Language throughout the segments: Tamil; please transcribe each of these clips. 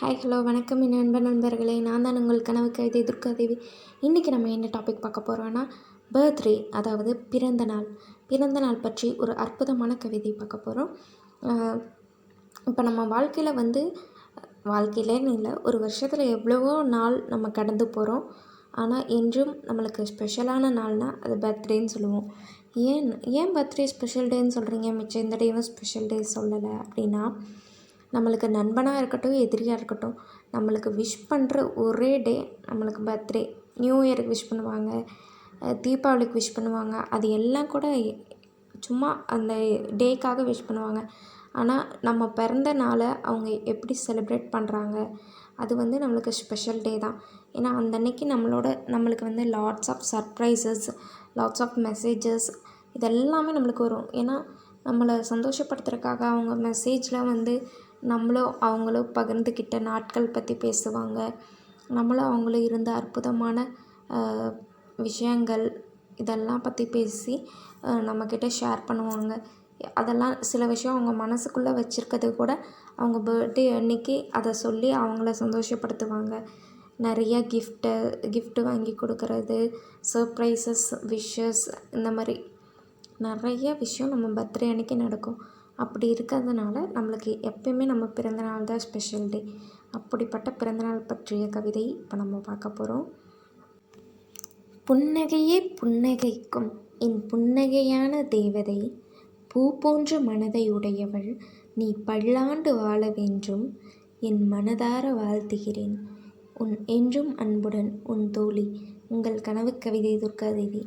ஹாய் ஹலோ வணக்கம் என் நண்பர் நண்பர்களே. நான் தான் உங்கள் கனவு கவிதை துர்காதேவி. இன்றைக்கி நம்ம என்ன டாபிக் பார்க்க போகிறோன்னா பர்த்டே அதாவது பிறந்த நாள். பிறந்த நாள் பற்றி ஒரு அற்புதமான கவிதை பார்க்க போகிறோம் இப்போ நம்ம வாழ்க்கையில் வந்து வாழ்க்கையிலேன்னு இல்லை ஒரு வருஷத்தில் எவ்வளவோ நாள் நம்ம கடந்து போகிறோம் ஆனால் என்றும் நம்மளுக்கு ஸ்பெஷலான நாள்னால் அது பர்த்டேன்னு சொல்லுவோம். ஏன் ஏன் பர்த்டே ஸ்பெஷல் டேன்னு சொல்கிறீங்க மிச்சம் இந்த டேவும் ஸ்பெஷல் டே சொல்லலை அப்படின்னா நம்மளுக்கு நண்பனாக இருக்கட்டும் எதிரியாக இருக்கட்டும் நம்மளுக்கு விஷ் பண்ணுற ஒரே டே நம்மளுக்கு பர்த்டே நியூ இயருக்கு விஷ் பண்ணுவாங்க தீபாவளிக்கு விஷ் பண்ணுவாங்க அது எல்லாம் கூட சும்மா அந்த டேக்காக விஷ் பண்ணுவாங்க. ஆனால் நம்ம பிறந்த நாளை அவங்க எப்படி செலிப்ரேட் பண்ணுறாங்க அது வந்து நம்மளுக்கு ஸ்பெஷல் டே தான். ஏன்னா அந்த அன்னைக்கு நம்மளோட நம்மளுக்கு வந்து lots of surprises lots of messages இதெல்லாமே நம்மளுக்கு வரும். ஏன்னா நம்மளை சந்தோஷப்படுத்துறதுக்காக அவங்க மெசேஜில் வந்து நம்மளும் அவங்களும் பகிர்ந்துக்கிட்ட நாட்கள் பற்றி பேசுவாங்க. நம்மளும் அவங்களும் இருந்த அற்புதமான விஷயங்கள் இதெல்லாம் பற்றி பேசி நம்மக்கிட்ட ஷேர் பண்ணுவாங்க. அதெல்லாம் சில விஷயம் அவங்க மனசுக்குள்ளே வச்சுருக்கறது கூட அவங்க பர்த்டே அன்னைக்கு அதை சொல்லி அவங்கள சந்தோஷப்படுத்துவாங்க. நிறைய கிஃப்ட்டு கிஃப்ட்டு வாங்கி கொடுக்கறது சர்ப்ரைசஸ் விஷஸ் இந்த மாதிரி நிறைய விஷயம் நம்ம பர்த்டே அன்னைக்கு நடக்கும். அப்படி இருக்கிறதுனால நம்மளுக்கு எப்பயுமே நம்ம பிறந்தநாள் தான் ஸ்பெஷல் டே அப்படிப்பட்ட பிறந்தநாள் பற்றிய கவிதை இப்போ நம்ம பார்க்க போகிறோம் புன்னகையே புன்னகைக்கும் என் புன்னகையான தேவதை பூ போன்ற மனதை உடையவள் நீ பல்லாண்டு வாழ வேண்டும் என் மனதார வாழ்த்துகிறேன். உன் என்றும் அன்புடன் உன் தோழி உங்கள் கனவு கவிதை துர்காதேவி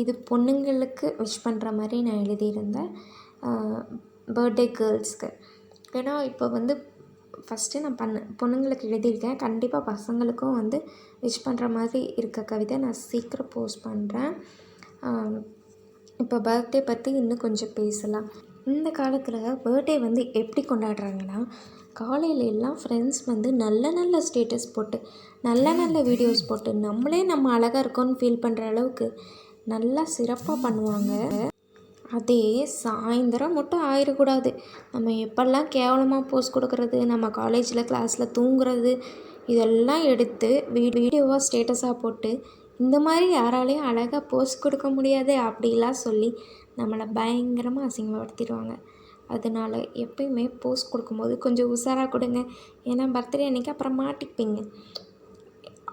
இது பொண்ணுங்களுக்கு விஷ் பண்ணுற மாதிரி நான் எழுதியிருந்தேன். பர்த்டே கேர்ள்ஸ்க்கு ஏன்னா இப்போ வந்து ஃபஸ்ட்டு நான் பண்ண பொண்ணுங்களுக்கு எழுதியிருக்கேன். கண்டிப்பாக பசங்களுக்கும் வந்து விஷ் பண்ணுற மாதிரி இருக்க கவிதை நான் சீக்கிரம் போஸ்ட் பண்ணுறேன் இப்போ பர்த்டே பற்றி இன்னும் கொஞ்சம் பேசலாம். இந்த காலத்தில் பர்த்டே வந்து எப்படி கொண்டாடுறாங்கன்னா காலையில எல்லாம் ஃப்ரெண்ட்ஸ் வந்து நல்ல நல்ல ஸ்டேட்டஸ் போட்டு நல்ல நல்ல வீடியோஸ் போட்டு நம்மளே நம்ம அழகாக இருக்கோன்னு ஃபீல் பண்ணுற அளவுக்கு நல்லா சிறப்பாக பண்ணுவாங்க. அதே சாயந்தரம் மட்டும் ஆயிடக்கூடாது நம்ம எப்பெல்லாம் கேவலமாக போஸ் கொடுக்கறது நம்ம காலேஜில் கிளாஸில் தூங்குறது இதெல்லாம் எடுத்து வீடியோவாக ஸ்டேட்டஸாக போட்டு இந்த மாதிரி யாராலையும் அழகாக போஸ்ட் கொடுக்க முடியாது அப்படிலாம் சொல்லி நம்மளை பயங்கரமாக அசிங்கப்படுத்திடுவாங்க. அதனால் எப்பயுமே போஸ்ட் கொடுக்கும்போது கொஞ்சம் உஷாராக கொடுங்க. ஏன்னா பர்த்டே அன்றைக்கி அப்புறம் மாட்டிப்பீங்க.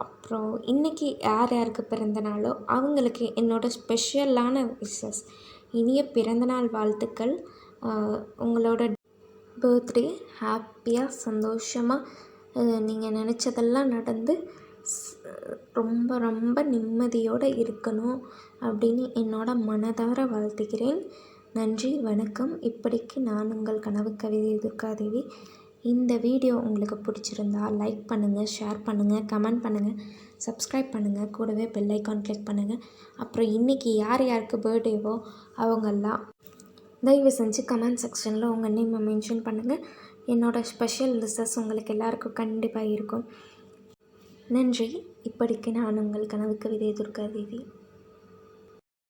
அப்புறம் இன்றைக்கி யார் யாருக்கு பிறந்த நாளோ அவங்களுக்கு என்னோடய ஸ்பெஷலான விஷஸ் இனிய பிறந்தநாள் வாழ்த்துக்கள். உங்களோட பர்த்டே ஹாப்பியாக சந்தோஷமாக நீங்கள் நினச்சதெல்லாம் நடந்து ரொம்ப ரொம்ப நிம்மதியோடு இருக்கணும் அப்படின்னு என்னோட மனதார வாழ்த்துகிறேன். நன்றி வணக்கம். இப்படிக்கு நான் உங்கள் கனவு கவிதை துர்காதேவி இந்த வீடியோ உங்களுக்கு பிடிச்சிருந்தா லைக் பண்ணுங்கள் ஷேர் பண்ணுங்கள் கமெண்ட் பண்ணுங்கள் சப்ஸ்கிரைப் பண்ணுங்கள் கூடவே பெல் ஐக்கான் கிளிக் பண்ணுங்கள் அப்புறம் இன்றைக்கி யார் யாருக்கு பர்த்டேவோ அவங்கெல்லாம் தயவு செஞ்சு கமெண்ட் செக்ஷனில் உங்கள் நேமை மென்ஷன் பண்ணுங்கள் என்னோடய ஸ்பெஷல் லிசஸ் உங்களுக்கு எல்லாருக்கும் கண்டிப்பாக இருக்கும். நன்றி. இப்படிக்கு நான் உங்கள் கனவுக்கு விதை துர்கா தேவி